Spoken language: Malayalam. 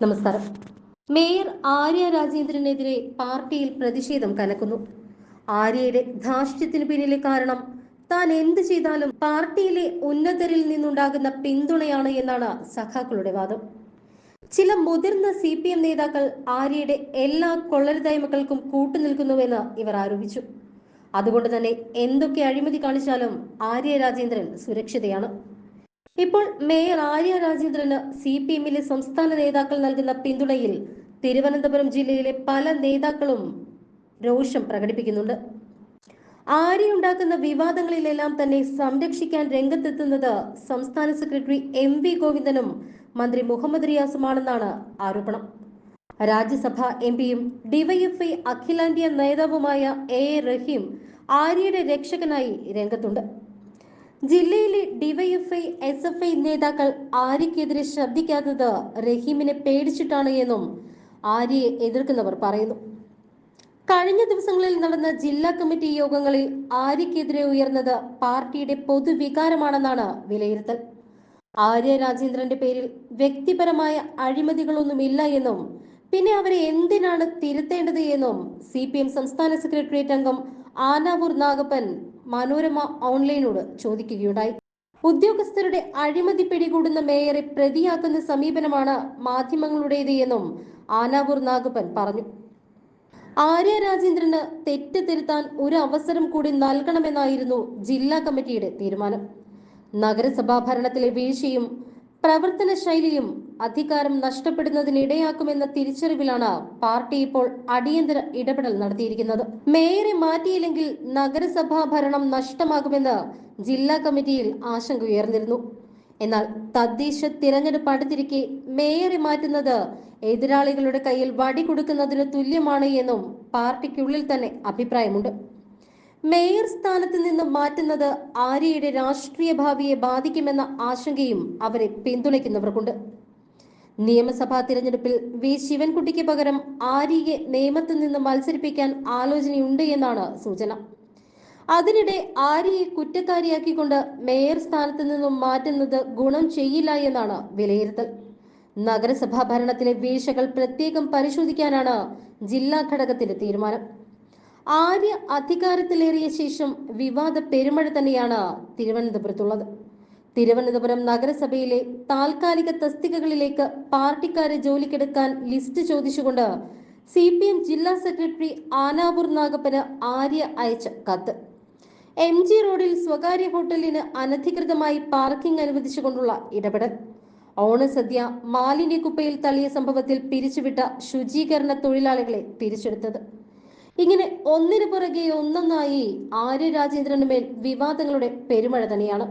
നമസ്കാരം. മേയർ ആര്യ രാജേന്ദ്രനെതിരെ പാർട്ടിയിൽ പ്രതിഷേധം കനക്കുന്നു. ആര്യയുടെ ധാർഷ്ട്യത്തിന് പിന്നിലെ കാരണം താൻ എന്ത് ചെയ്താലും പാർട്ടിയിലെ ഉന്നതരിൽ നിന്നുണ്ടാകുന്ന പിന്തുണയാണ് എന്നാണ് സഖാക്കളുടെ വാദം. ചില മുതിർന്ന സി പി എം നേതാക്കൾ ആര്യയുടെ എല്ലാ കൊള്ളരുതായ്മകൾക്കും കൂട്ടുനിൽക്കുന്നുവെന്ന് ഇവർ ആരോപിച്ചു. അതുകൊണ്ട് തന്നെ എന്തൊക്കെ അഴിമതി കാണിച്ചാലും ആര്യ രാജേന്ദ്രൻ സുരക്ഷിതയാണ്. ഇപ്പോൾ മേയർ ആര്യ രാജേന്ദ്രന് സി പി എമ്മിലെ സംസ്ഥാന നേതാക്കൾ നൽകുന്ന പിന്തുണയിൽ തിരുവനന്തപുരം ജില്ലയിലെ പല നേതാക്കളും രോഷം പ്രകടിപ്പിക്കുന്നുണ്ട്. ആര്യ ഉണ്ടാക്കുന്ന വിവാദങ്ങളിലെല്ലാം തന്നെ സംരക്ഷിക്കാൻ രംഗത്തെത്തുന്നത് സംസ്ഥാന സെക്രട്ടറി എം വി ഗോവിന്ദനും മന്ത്രി മുഹമ്മദ് റിയാസുമാണെന്നാണ് ആരോപണം. രാജ്യസഭ എം പിയും ഡിവൈഎഫ്ഐ അഖിലാന്ത്യ നേതാവുമായ എ റഹീം ആര്യയുടെ രക്ഷകനായി രംഗത്തുണ്ട്. ജില്ലയിലെ ഡിവൈഎഫ്ഐ എസ് എഫ് ഐ നേതാക്കൾ ആര്യക്കെതിരെ ശ്രദ്ധിക്കാത്തത് റഹീമിനെ പേടിച്ചിട്ടാണ് എന്നും ആര്യയെ എതിർക്കുന്നവർ പറയുന്നു. കഴിഞ്ഞ ദിവസങ്ങളിൽ നടന്ന ജില്ലാ കമ്മിറ്റി യോഗങ്ങളിൽ ആര്യക്കെതിരെ ഉയർന്നത് പാർട്ടിയുടെ പൊതുവികാരമാണെന്നാണ് വിലയിരുത്തൽ. ആര്യ രാജേന്ദ്രന്റെ പേരിൽ വ്യക്തിപരമായ അഴിമതികളൊന്നുമില്ല എന്നും പിന്നെ അവരെ എന്തിനാണ് തിരുത്തേണ്ടത് എന്നും സി പി എം സംസ്ഥാന സെക്രട്ടേറിയറ്റ് അംഗം ആനാവൂർ നാഗപ്പൻ മനോരമ ഓൺലൈനോട് ചോദിക്കുകയുണ്ടായി. ഉദ്യോഗസ്ഥരുടെ അഴിമതി പിടികൂടുന്ന മേയറെ പ്രതിയാക്കുന്ന സമീപനമാണ് മാധ്യമങ്ങളുടേത് എന്നും ആനാവൂർ നാഗപ്പൻ പറഞ്ഞു. ആര്യ രാജേന്ദ്രന് തെറ്റ് തിരുത്താൻ ഒരു അവസരം കൂടി നൽകണമെന്നായിരുന്നു ജില്ലാ കമ്മിറ്റിയുടെ തീരുമാനം. നഗരസഭാ ഭരണത്തിലെ വീഴ്ചയും പ്രവർത്തന ശൈലിയും അധികാരം നഷ്ടപ്പെടുന്നതിനിടയാക്കുമെന്ന തിരിച്ചറിവിലാണ് പാർട്ടി ഇപ്പോൾ അടിയന്തര ഇടപെടൽ നടത്തിയിരിക്കുന്നത്. മേയറെ മാറ്റിയില്ലെങ്കിൽ നഗരസഭാ ഭരണം നഷ്ടമാകുമെന്ന് ജില്ലാ കമ്മിറ്റിയിൽ ആശങ്ക ഉയർന്നിരുന്നു. എന്നാൽ തദ്ദേശ തിരഞ്ഞെടുപ്പ് അടുത്തിരിക്കെ മേയറെ മാറ്റുന്നത് എതിരാളികളുടെ കയ്യിൽ വടി കൊടുക്കുന്നതിന് തുല്യമാണ് എന്നും പാർട്ടിക്കുള്ളിൽ തന്നെ അഭിപ്രായമുണ്ട്. മേയർ സ്ഥാനത്ത് നിന്ന് മാറ്റുന്നത് ആര്യയുടെ രാഷ്ട്രീയ ഭാവിയെ ബാധിക്കുമെന്ന ആശങ്കയും അവരെ പിന്തുണയ്ക്കുന്നവർക്കുണ്ട്. നിയമസഭാ തിരഞ്ഞെടുപ്പിൽ വി ശിവൻകുട്ടിക്ക് പകരം ആര്യയെ നിയമത്തിൽ നിന്ന് മത്സരിപ്പിക്കാൻ ആലോചനയുണ്ട് എന്നാണ് സൂചന. അതിനിടെ ആര്യയെ കുറ്റക്കാരിയാക്കിക്കൊണ്ട് മേയർ സ്ഥാനത്ത് നിന്നും മാറ്റുന്നത് ഗുണം ചെയ്യില്ല എന്നാണ് വിലയിരുത്തൽ. നഗരസഭാ ഭരണത്തിലെ വീഴ്ചകൾ പ്രത്യേകം പരിശോധിക്കാനാണ് ജില്ലാ ഘടകത്തിന്റെ തീരുമാനം. ആര്യ അധികാരത്തിലേറിയ ശേഷം വിവാദ പെരുമഴ തന്നെയാണ് തിരുവനന്തപുരത്തുള്ളത്. തിരുവനന്തപുരം നഗരസഭയിലെ താൽക്കാലിക തസ്തികകളിലേക്ക് പാർട്ടിക്കാരെ ജോലിക്കെടുക്കാൻ ലിസ്റ്റ് ചോദിച്ചുകൊണ്ട് സി പി എം ജില്ലാ സെക്രട്ടറി ആനാപൂർ നാഗപ്പന് ആര്യ അയച്ച കത്ത്. എം ജി റോഡിൽ സ്വകാര്യ ഹോട്ടലിന് അനധികൃതമായി പാർക്കിംഗ് അനുവദിച്ചുകൊണ്ടുള്ള ഇടപെടൽ. ഓണസദ്യ മാലിന്യക്കുപ്പയിൽ തള്ളിയ സംഭവത്തിൽ പിരിച്ചുവിട്ട ശുചീകരണ തൊഴിലാളികളെ തിരിച്ചെടുത്തത് ഇങ്ങനെ ഒന്നിനു പുറകെ ഒന്നൊന്നായി ആര്യ രാജേന്ദ്രന് മേൽ വിവാദങ്ങളുടെ പെരുമഴ തന്നെയാണ്.